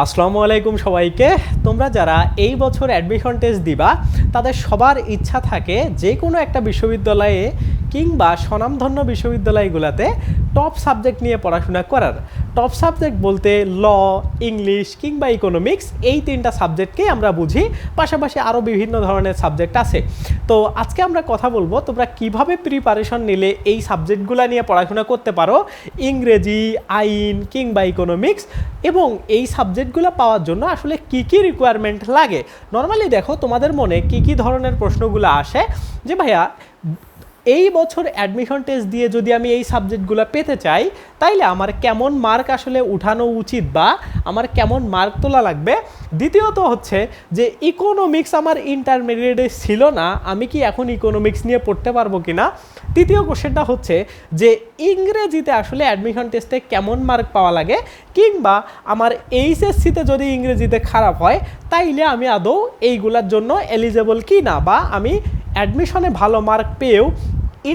আসসালামু আলাইকুম সবাইকে। তোমরা যারা এই বছর অ্যাডমিশন টেস্ট দিবা, তাদের সবার ইচ্ছা থাকে যে কোনো একটা বিশ্ববিদ্যালয়ে কিংবা স্বনামধন্য বিশ্ববিদ্যালয়গুলোতে টপ সাবজেক্ট নিয়ে পড়াশোনা করার। টপ সাবজেক্ট বলতে ল ইংলিশ কিংবা ইকোনমিক্স এই তিনটা সাবজেক্টকেই আমরা বুঝি। পাশাপাশি আরও বিভিন্ন ধরনের সাবজেক্ট আছে। তো আজকে আমরা কথা বলব, তোমরা কীভাবে প্রিপারেশন নিলে এই সাবজেক্টগুলো নিয়ে পড়াশোনা করতে পারো? ইংরেজি, আইন কিংবা ইকোনমিক্স এবং এই সাবজেক্টগুলো পাওয়ার জন্য আসলে কি কি রিকোয়ারমেন্ট লাগে? নর্মালি দেখো, তোমাদের মনে কি কি ধরনের প্রশ্নগুলো আসে? যে ভাইয়া এই বছর অ্যাডমিশন টেস্ট দিয়ে যদি আমি এই সাবজেক্টগুলো পেতে চাই, তাইলে আমার কেমন মার্ক আসলে উঠানো উচিত বা আমার কেমন মার্ক তোলা লাগবে? দ্বিতীয়ত হচ্ছে যে ইকোনমিক্স আমার ইন্টারমিডিয়েটে ছিল না, আমি কি এখন ইকোনমিক্স নিয়ে পড়তে পারব কি না তৃতীয় কোশ্চেনটা হচ্ছে যে ইংরেজিতে আসলে অ্যাডমিশন টেস্টে কেমন মার্ক পাওয়া লাগে? কিংবা আমার এইচএসসিতে যদি ইংরেজিতে খারাপ হয়, তাইলে আমি আদৌ এইগুলার জন্য এলিজেবল কি না বা আমি অ্যাডমিশনে ভালো মার্ক পেয়েও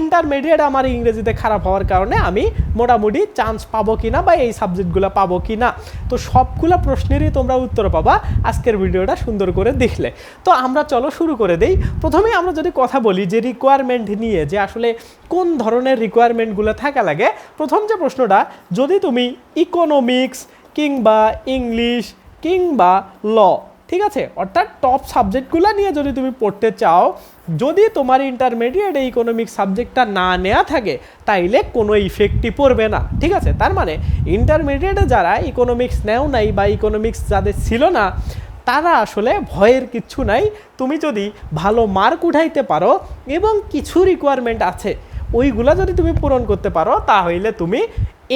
ইন্টারমিডিয়েট আমার ইংরেজিতে খারাপ হওয়ার কারণে আমি মোটামুটি চান্স পাবো কি না বা এই সাবজেক্টগুলো পাবো কি না তো সবগুলো প্রশ্নেরই তোমরা উত্তর পাবা আজকের ভিডিওটা সুন্দর করে দেখলে। তো আমরা চলো শুরু করে দেই। প্রথমে আমরা যদি কথা বলি যে রিকোয়ারমেন্ট নিয়ে, যে আসলে কোন ধরনের রিকোয়ারমেন্টগুলো থাকা লাগে, প্রথম যে প্রশ্নটা, যদি তুমি ইকোনমিক্স কিংবা ইংলিশ কিংবা ল ঠিক আছে? অর্থাৎ টপ সাবজেক্টগুলো নিয়ে যদি তুমি পড়তে চাও যদি তোমার ইন্টারমিডিয়েট ইকোনমিক সাবজেক্টটা না নেওয়া থাকে, তাইলে কোনো ইফেক্টই পড়বে না, ঠিক আছে? তার মানে ইন্টারমিডিয়েটে যারা ইকোনমিক্স নেও নাই বা ইকোনমিক্স যাদের ছিল না, তারা আসলে ভয়ের কিচ্ছু নাই। তুমি যদি ভালো মার্ক উঠাইতে পারো এবং কিছু রিকোয়ারমেন্ট আছে, ওইগুলা যদি তুমি পূরণ করতে পারো, তাহলে তুমি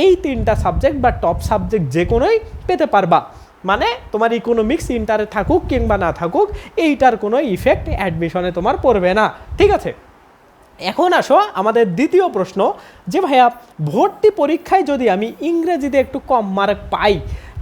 এই তিনটা সাবজেক্ট বা টপ সাবজেক্ট যে কোনোই পেতে পারবা। মানে তোমার ইকোনমিক্স ইন্টারে থাকুক কিংবা না থাকুক, এইটার কোনো ইফেক্ট অ্যাডমিশনে তোমার পড়বে না। ঠিক আছে? এখন আসো আমাদের দ্বিতীয় প্রশ্ন, যে ভাইয়া, ভর্তি পরীক্ষায় যদি আমি ইংরেজিতে একটু কম মার্ক পাই,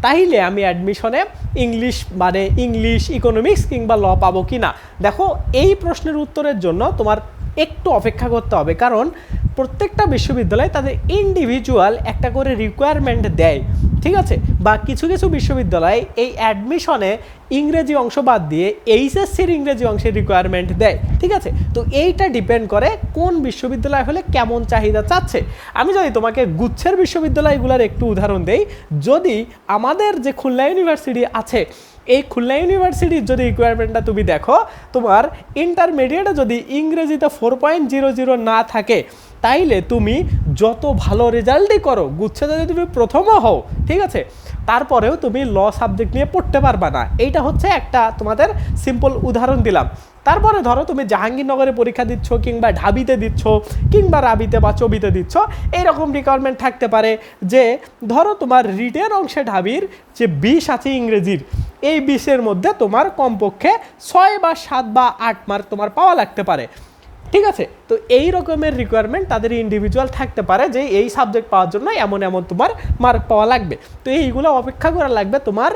তাইলে আমি অ্যাডমিশনে ইংলিশ মানে ইংলিশ ইকোনমিক্স কিংবা ল পাবো কি না দেখো, এই প্রশ্নের উত্তরের জন্য তোমার একটু অপেক্ষা করতে হবে। কারণ প্রত্যেকটা বিশ্ববিদ্যালয় তাদের ইন্ডিভিজুয়াল একটা করে রিকোয়ারমেন্ট দেয়। ঠিক আছে? বা কিছু কিছু বিশ্ববিদ্যালয় এই অ্যাডমিশনে ইংরেজি অংশ বাদ দিয়ে এইচএসসির ইংরেজি অংশের রিকোয়ারমেন্ট দেয়। ঠিক আছে? তো এইটা ডিপেন্ড করে কোন বিশ্ববিদ্যালয় হলে কেমন চাহিদা চাচ্ছে। আমি যদি তোমাকে গুচ্ছের বিশ্ববিদ্যালয়গুলোর একটু উদাহরণ দেই, যদি আমাদের যে খুলনা ইউনিভার্সিটি আছে এই খুলনা ইউনিভার্সিটির যদি রিকোয়ারমেন্টটা তুমি দেখো, তোমার ইন্টারমিডিয়েটে যদি ইংরেজিতে ফোর পয়েন্ট জিরো জিরো না থাকে, তাইলে তুমি যত ভালো রেজাল্টই করো গুচ্ছে যদি তুমি প্রথমও হও, ঠিক আছে? তারপরেও তুমি ল সাবজেক্ট নিয়ে পড়তে পারবা না। এইটা হচ্ছে একটা তোমাদের সিম্পল উদাহরণ দিলাম। তারপরে ধরো তুমি জাহাঙ্গীরনগরে পরীক্ষা দিচ্ছ, কিংবা ঢাবিতে দিচ্ছ, কিংবা রাবিতে বা চবিতে দিচ্ছ, এইরকম রিকোয়ারমেন্ট থাকতে পারে যে, ধরো তোমার রিটেন অংশে ঢাবির যে বিষ আছে ইংরেজির এই বিষের মধ্যে তোমার কমপক্ষে ছয় বা সাত বা আট মার্ক তোমার পাওয়া লাগতে পারে। ঠিক আছে? তো এই রকমের রিকোয়ারমেন্ট তাদের ইন্ডিভিজুয়াল থাকতে পারে যে এই সাবজেক্ট পাওয়ার জন্য এমন এমন তোমার মার্ক পাওয়া লাগবে। তো এইগুলো অপেক্ষা করা লাগবে তোমার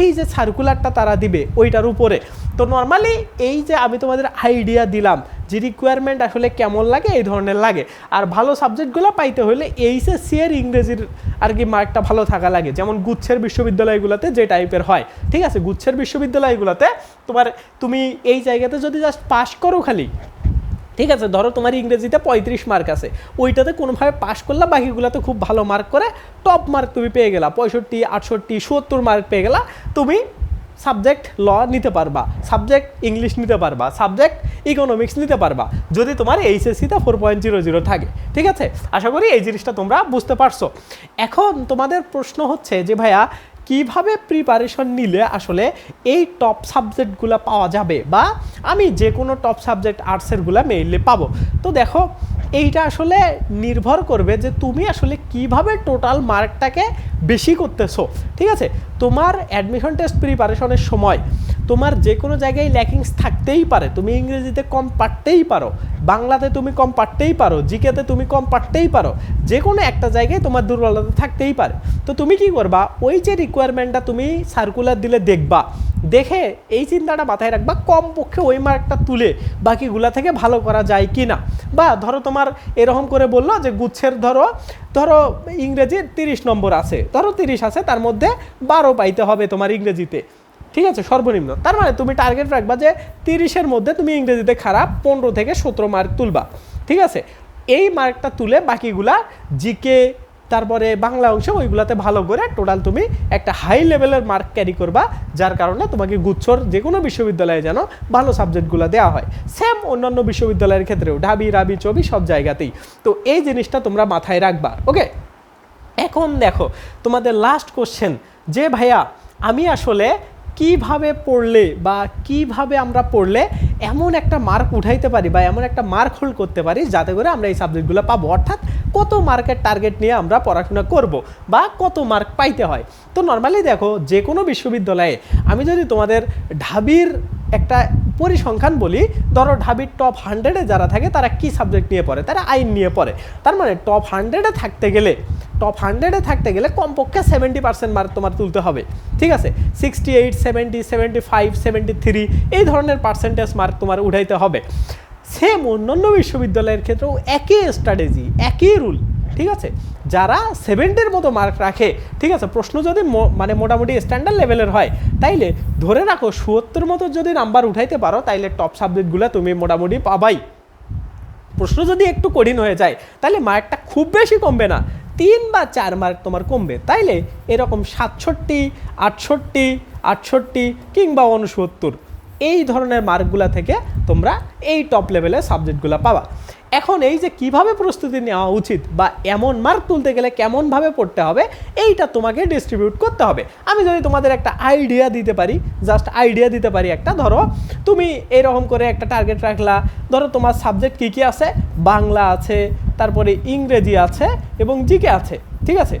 এই যে সার্কুলারটা তারা দিবে ওইটার উপরে। তো নর্মালি এই যে আমি তোমাদের আইডিয়া দিলাম যে রিকোয়ারমেন্ট আসলে কেমন লাগে, এই ধরনের লাগে। আর ভালো সাবজেক্টগুলো পাইতে হলে এইচএসসি এর ইংরেজির আর কি মার্কটা ভালো থাকা লাগে। যেমন গুচ্ছের বিশ্ববিদ্যালয়গুলোতে যে টাইপের হয়। ঠিক আছে? গুচ্ছের বিশ্ববিদ্যালয়গুলোতে তোমার তুমি এই জায়গাতে যদি জাস্ট পাস করো খালি ঠিক আছে, ধরো তোমার ইংরেজিতে পঁয়ত্রিশ মার্ক আছে। ওইটাতে কোনোভাবে পাশ করলে, বাকিগুলোতে খুব ভালো মার্ক করে টপ মার্ক তুমি পেয়ে গেলা। পঁয়ষট্টি, আটষট্টি, সত্তর মার্ক পেয়ে গেলা, তুমি সাবজেক্ট ল নিতে পারবা সাবজেক্ট ইংলিশ নিতে পারবা সাবজেক্ট ইকোনমিক্স নিতে পারবা। যদি তোমার এইচএসসিতে ফোর পয়েন্ট জিরো জিরো থাকে, ঠিক আছে? আশা করি এই জিনিসটা তোমরা বুঝতে পারছ। এখন তোমাদের প্রশ্ন হচ্ছে যে, ভাইয়া কীভাবে প্রিপারেশন নিলে আসলে এই টপ সাবজেক্টগুলো পাওয়া যাবে? বা আমি যে কোনো টপ সাবজেক্ট আর্টসেরগুলো মেইনলি পাবো। তো দেখো, এইটা আসলে নির্ভর করবে যে তুমি আসলে কীভাবে টোটাল মার্কটাকে বেশি করতেছো। ঠিক আছে? তোমার অ্যাডমিশন টেস্ট প্রিপারেশনের সময় তোমার যে কোনো জায়গায় ল্যাকিংস থাকতেই পারে। তুমি ইংরেজিতে কম পারতেই পারো, বাংলাতে তুমি কম পারতেই পারো, জিকেতে তুমি কম পারতেই পারো, যে কোনো একটা জায়গায় তোমার দুর্বলতা থাকতেই পারে। তো তুমি কি করবা? ওই যে রিকোয়ারমেন্টটা তুমি সার্কুলার দিলে দেখবা। দেখে এই চিন্তাটা মাথায় রাখবা, কমপক্ষে ওই মার্কটা তুলে বাকিগুলা থেকে ভালো করা যায় কি না বা ধরো তোমার এরকম করে বলল যে গুচ্ছের ধরো ধরো ইংরেজি তিরিশ নম্বর আছে, ধরো তিরিশ আছে, তার মধ্যে বারো পাইতে হবে তোমার ইংরেজিতে। ঠিক আছে, সর্বনিম্ন। তার মানে তুমি টার্গেট রাখবা যে তিরিশের মধ্যে তুমি ইংরেজিতে খারাপ, পনেরো থেকে সতেরো মার্ক তুলবা। ঠিক আছে? এই মার্কটা তুলে বাকিগুলা জিকে তারপরে বাংলা অংশ ওইগুলাতে ভালো করে টোটাল তুমি একটা হাই লেভেলের মার্ক ক্যারি করবা, যার কারণে তোমাকে গুচ্ছর যে কোনো বিশ্ববিদ্যালয়ে যেন ভালো সাবজেক্টগুলো দেওয়া হয়। সেম অন্যান্য বিশ্ববিদ্যালয়ের ক্ষেত্রেও, ঢাবি, রাবি, চবি সব জায়গাতেই। তো এই জিনিসটা তোমরা মাথায় রাখবা ওকে এখন দেখো, তোমাদের লাস্ট কোশ্চেন যে ভাইয়া, আমি আসলে কীভাবে পড়লে বা কীভাবে আমরা পড়লে এমন একটা মার্ক উঠাইতে পারি বা এমন একটা মার্ক হোল্ড করতে পারি যাতে করে আমরা এই সাবজেক্টগুলো পাবো? অর্থাৎ কত মার্কের টার্গেট নিয়ে আমরা পড়াশোনা করব বা কত মার্ক পাইতে হয়? তো নর্মালি দেখো যে কোনো বিশ্ববিদ্যালয়ে আমি যদি তোমাদের ঢাবির একটা পরিসংখ্যান বলি, ধরো ঢাবির টপ হান্ড্রেডে যারা থাকে, তারা কি সাবজেক্ট নিয়ে পড়ে? তারা আইন নিয়ে পড়ে। তার মানে টপ হান্ড্রেডে থাকতে গেলে টপ হান্ড্রেডে থাকতে গেলে কমপক্ষে সেভেন্টি পার্সেন্ট মার্ক তোমার তুলতে হবে। ঠিক আছে? Sixty eight seventy seventy five seventy three এই ধরনের পার্সেন্টেজ মার্ক তোমার উঠাইতে হবে। সেম অন্যান্য বিশ্ববিদ্যালয়ের ক্ষেত্রেও একই স্ট্র্যাটেজি একই রুল ঠিক আছে? যারা সেভেন্টির মতো মার্ক রাখে, ঠিক আছে? প্রশ্ন যদি মানে মোটামুটি স্ট্যান্ডার্ড লেভেলের হয়, তাইলে ধরে রাখো সুয়ত্তর মতো যদি নাম্বার উঠাইতে পারো, তাইলে টপ সাবজেক্টগুলো তুমি মোটামুটি পাবাই। প্রশ্ন যদি একটু কঠিন হয়ে যায় তাহলে মার্কটা খুব বেশি কমবে না। তিন বা চার মার্ক তোমার কমবে। তাইলে এরকম সাতষট্টি, আটষট্টি আটষট্টি কিংবা উনসত্তর এই ধরনের মার্কগুলা থেকে তোমরা এই টপ লেভেলের সাবজেক্টগুলো পাবা। এখন এই যে কীভাবে প্রস্তুতি নেওয়া উচিত বা এমন মার্ক তুলতে গেলে কেমনভাবে পড়তে হবে, এইটা তোমাকে ডিস্ট্রিবিউট করতে হবে। আমি যদি তোমাদের একটা আইডিয়া দিতে পারি জাস্ট আইডিয়া দিতে পারি একটা, ধরো তুমি এরকম করে একটা টার্গেট রাখলা, ধরো তোমার সাবজেক্ট কী কী আছে? বাংলা আছে, তারপরে ইংরেজি আছে এবং জিকে আছে, ঠিক আছে?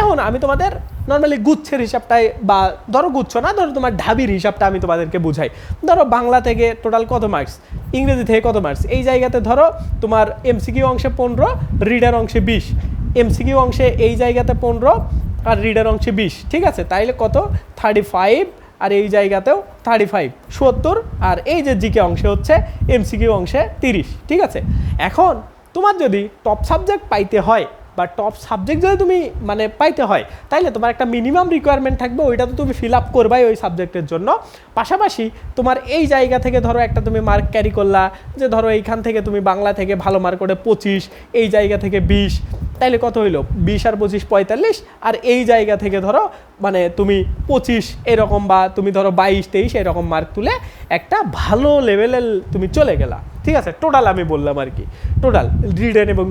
এখন আমি তোমাদের নর্মালি গুচ্ছের হিসাবটাই বা ধরো গুচ্ছ না, ধরো তোমার ঢাবির হিসাবটা আমি তোমাদেরকে বুঝাই। ধরো বাংলা থেকে টোটাল কত মার্কস ইংরেজি থেকে কত মার্কস এই জায়গাতে ধরো তোমার এমসিকিউ অংশে পনেরো রিডার অংশে বিশ। এমসিকিউ অংশে এই জায়গাতে পনেরো আর রিডার অংশে বিশ, ঠিক আছে? তাইলে কত? থার্টি ফাইভ আর এই জায়গাতেও থার্টি ফাইভ সত্তর আর এই যে জিকে অংশে হচ্ছে এমসিকিউ অংশে তিরিশ, ঠিক আছে? এখন তোমার যদি টপ সাবজেক্ট পাইতে হয় বা টপ সাবজেক্ট যদি তুমি মানে পাইতে হয়, তাইলে তোমার একটা মিনিমাম রিকোয়ারমেন্ট থাকবে, ওইটা তো তুমি ফিল আপ করবাই ওই সাবজেক্টের জন্য। পাশাপাশি তোমার এই জায়গা থেকে ধরো একটা তুমি মার্ক ক্যারি করলা, যে ধরো এইখান থেকে তুমি বাংলা থেকে ভালো মার্ক করে পঁচিশ, এই জায়গা থেকে বিশ, তাইলে কত হইল? বিশ আর পঁচিশ পঁয়তাল্লিশ, আর এই জায়গা থেকে ধরো মানে তুমি পঁচিশ এরকম বা তুমি ধরো বাইশ, তেইশ এরকম মার্ক তুলে একটা ভালো লেভেলের তুমি চলে গেলা। ঠিক আছে, টোটাল আমি বললাম আর কি। টোটাল রিডেন এবং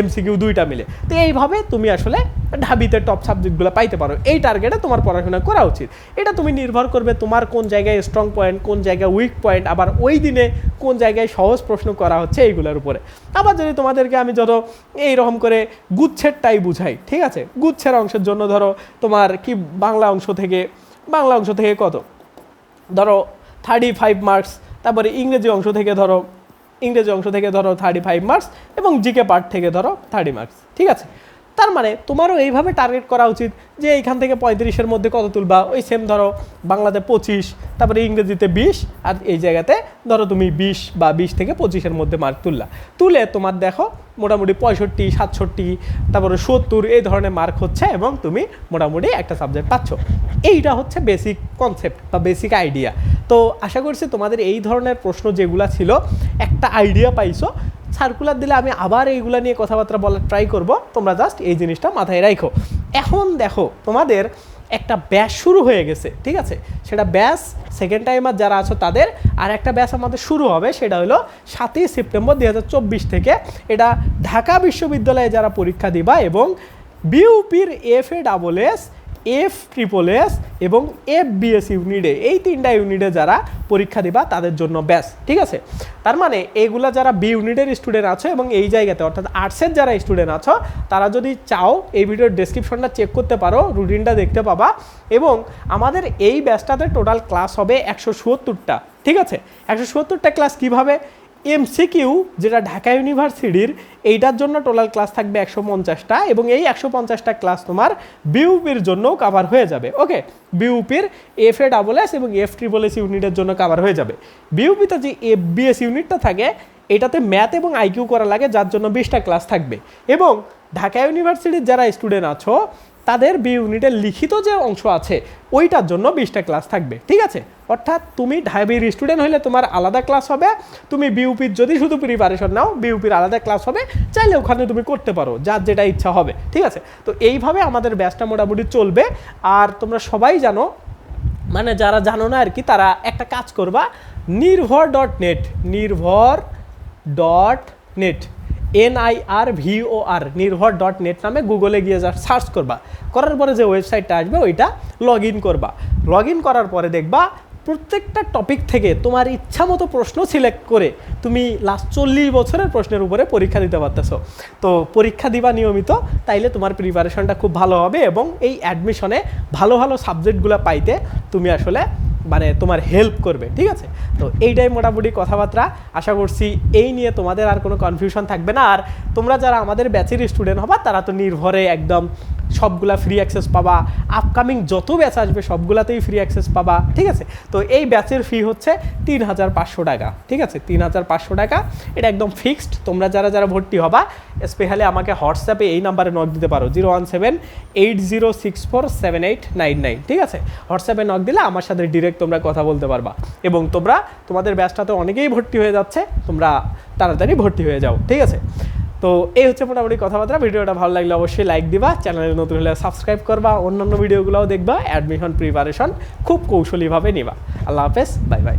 এমসিকিউ দুইটা মিলে। তো এইভাবে তুমি আসলে ঢাবিতে টপ সাবজেক্টগুলো পাইতে পারো। এই টার্গেটে তোমার পড়াশোনা করা উচিত। এটা তুমি নির্ভর করবে তোমার কোন জায়গায় স্ট্রং পয়েন্ট কোন জায়গায় উইক পয়েন্ট আবার ওই দিনে কোন জায়গায় সহজ প্রশ্ন করা হচ্ছে এইগুলোর উপরে। আবার যদি তোমাদেরকে আমি ধরো এইরকম করে গুচ্ছেরটাই বুঝাই, ঠিক আছে? গুচ্ছের অংশের জন্য ধরো তোমার কি বাংলা অংশ থেকে, বাংলা অংশ থেকে কত? ধরো থার্টি ফাইভ মার্কস তারপরে ইংরেজি অংশ থেকে ধরো, ইংরেজি অংশ থেকে ধরো থার্টি ফাইভ মার্কস এবং জিকে পার্ট থেকে ধরো থার্টি মার্কস ঠিক আছে? তার মানে তোমারও এইভাবে টার্গেট করা উচিত যে এইখান থেকে পঁয়ত্রিশের মধ্যে কত তুলবা? ওই সেম ধরো বাংলাতে পঁচিশ, তারপরে ইংরেজিতে বিশ আর এই জায়গাতে ধরো তুমি বিশ বা বিশ থেকে পঁচিশের মধ্যে মার্ক তুললা। তুলে তোমার দেখো মোটামুটি পঁয়ষট্টি, সাতষট্টি, তারপরে সত্তর এই ধরনের মার্ক হচ্ছে এবং তুমি মোটামুটি একটা সাবজেক্ট পাচ্ছ। এইটা হচ্ছে বেসিক কনসেপ্ট বা বেসিক আইডিয়া তো আশা করছি তোমাদের এই ধরনের প্রশ্ন যেগুলা ছিল, একটা আইডিয়া পাইছো। সার্কুলার দিলে আমি আবার এইগুলা নিয়ে কথাবার্তা বলার ট্রাই করব। তোমরা জাস্ট এই জিনিসটা মাথায় রাখো এখন দেখো, তোমাদের একটা ব্যাচ শুরু হয়ে গেছে, ঠিক আছে? সেটা ব্যাচ সেকেন্ড টাইমার যারা আছো তাদের, আর একটা ব্যাচ আমাদের শুরু হবে, সেটা হলো সাতই সেপ্টেম্বর দু হাজার চব্বিশ থেকে। এটা ঢাকা বিশ্ববিদ্যালয়ে যারা পরীক্ষা দিবা এবং বিউপির F A double S F triple S এবং এফ বিএস ইউনিটে এই তিনটা ইউনিটে যারা পরীক্ষা দিবা তাদের জন্য ব্যাস ঠিক আছে? তার মানে এইগুলা যারা বি ইউনিটের স্টুডেন্ট আছো এবং এই জায়গাতে, অর্থাৎ আর্টসের যারা স্টুডেন্ট আছো, তারা যদি চাও এই ভিডিওর ডেসক্রিপশনটা চেক করতে পারো রুটিনটা দেখতে পাবা এবং আমাদের এই ব্যাচটাতে টোটাল ক্লাস হবে একশো সত্তরটা, ঠিক আছে? একশো সত্তরটা ক্লাস কীভাবে এমসিকিউ, যেটা ঢাকা ইউনিভার্সিটির, এইটার জন্য টোটাল ক্লাস থাকবে একশো পঞ্চাশটা এবং এই একশো পঞ্চাশটা ক্লাস তোমার বিউপির জন্যও কাভার হয়ে যাবে। ওকে? বিউপির এফ এ ডাবল এস এবং এফ ট্রিপল এস ইউনিটের জন্য কাভার হয়ে যাবে। বিউপিতে যে এফ বিএস ইউনিটটা থাকে, এটাতে ম্যাথ এবং আইকিউ করা লাগে, যার জন্য বিশটা ক্লাস থাকবে। এবং ঢাকা ইউনিভার্সিটির যারা স্টুডেন্ট আছো তাদের বি ইউনিটের লিখিত যে অংশ আছে, ওইটার জন্য বিশটা ক্লাস থাকবে, ঠিক আছে? অর্থাৎ তুমি ঢাবির স্টুডেন্ট হলে তোমার আলাদা ক্লাস হবে, তুমি বিউপির যদি শুধু প্রিপারেশন নাও বিউপির আলাদা ক্লাস হবে, চাইলে ওখানে তুমি করতে পারো, যার যেটা ইচ্ছা হবে, ঠিক আছে? তো এইভাবে আমাদের ব্যাচটা মোটামুটি চলবে, আর তোমরা সবাই জানো মানে যারা জানো না আর কি, তারা একটা কাজ করবা, Nirbhor dot net Nirbhor dot net N I R V O R Nirbhor dot net নামে গুগলে গিয়ে যা সার্চ করবা। করার পরে যে ওয়েবসাইটটা আসবে, ওইটা লগ ইন করবা। লগ ইন করার পরে দেখবা, প্রত্যেকটা টপিক থেকে তোমার ইচ্ছা মতো প্রশ্ন সিলেক্ট করে তুমি লাস্ট চল্লিশ বছরের প্রশ্নের উপরে পরীক্ষা দিতে পারতেছো। তো পরীক্ষা দিবা নিয়মিত, তাইলে তোমার প্রিপারেশনটা খুব ভালো হবে এবং এই অ্যাডমিশনে ভালো ভালো সাবজেক্টগুলো পাইতে তুমি আসলে মানে তোমার হেল্প করবে, ঠিক আছে? তো এইটাই মোটামুটি কথাবার্তা। আশা করছি এই নিয়ে তোমাদের আর কোনো কনফিউশন থাকবে না। আর তোমরা যারা আমাদের ব্যাচের স্টুডেন্ট হবা, তারা তো নির্ভরে একদম সবগুলা ফ্রি অ্যাক্সেস পাবা। আপকামিং যত ব্যাচ আসবে, সবগুলাতেই ফ্রি অ্যাক্সেস পাবা, ঠিক আছে? তো এই ব্যাচের ফি হচ্ছে তিন হাজার পাঁচশো টাকা, ঠিক আছে? তিন হাজার পাঁচশো টাকা। এটা একদম ফিক্সড তোমরা যারা যারা ভর্তি হবা স্পেশালি আমাকে হোয়াটসঅ্যাপে এই নাম্বারে নক দিতে পারো। Zero one seven eight zero six four seven eight nine nine, ঠিক আছে? হোয়াটসঅ্যাপে নক দিলে আমার সাথে ডিরেক্ট তোমরা কথা বলতে পারবা। এবং তোমরা তোমাদের ব্যাচটাতে অনেকেই ভর্তি হয়ে যাচ্ছে, তোমরা তাড়াতাড়ি ভর্তি হয়ে যাও, ঠিক আছে? তো এই হচ্ছে মোটামুটি কথাবার্তা, ভিডিওটা ভালো লাগলে অবশ্যই লাইক দিবা চ্যানেলে নতুন হলে সাবস্ক্রাইব করবা, অন্যান্য ভিডিওগুলোও দেখবা অ্যাডমিশন প্রিপারেশন খুব কৌশলীভাবে নিবা। আল্লাহ হাফেজ বাই বাই